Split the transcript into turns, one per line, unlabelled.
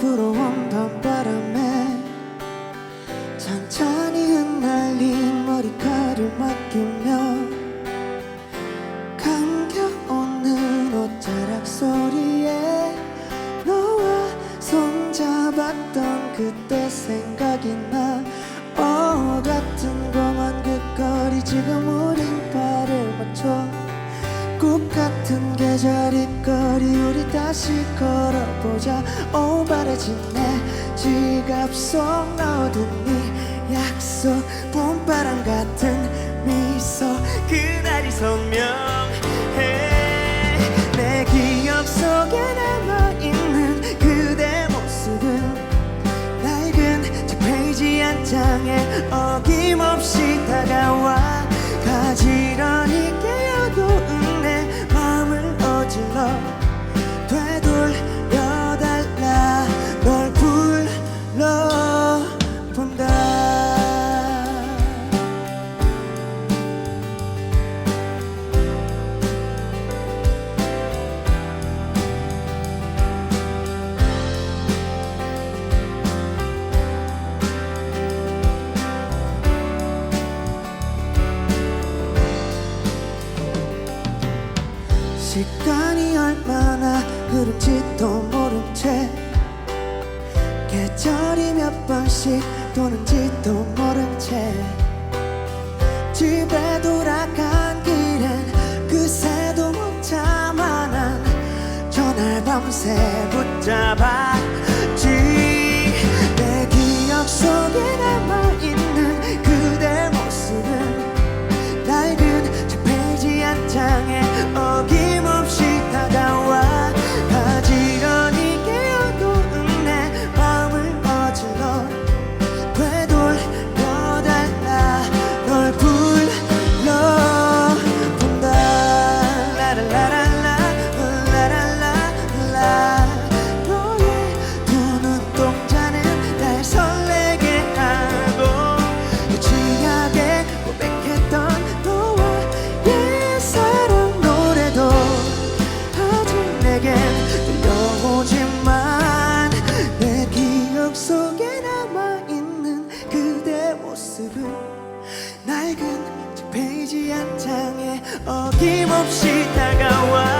불어온 밤바람에 천천히 흩날린 머리카락을 맡기며 감겨오는 옷자락 소리에 너와 손잡았던 그때 생각이 나. 어, 같은 공원 그 거리 지금 같은 계절이 거리 우리 다시 걸어보자. 오 바래진 내 지갑 속 넣어둔 네 약속 봄바람 같은 미소. 그날이 선명해. 내 기억 속에 남아있는 그대 모습은 낡은 저 페이지 한 장에 어김없이 다가와. 가지런히 시간이 얼마나 흐른지도 모른 채 계절이 몇 번씩 도는지도 모른 채 집에 돌아간 길엔 그새도 못 참아 난 전날 밤새 붙잡았지. 내 기억 속에 기억 속에 남아있는 그대 모습은 낡은 저 페이지 한 장에 어김없이 다가와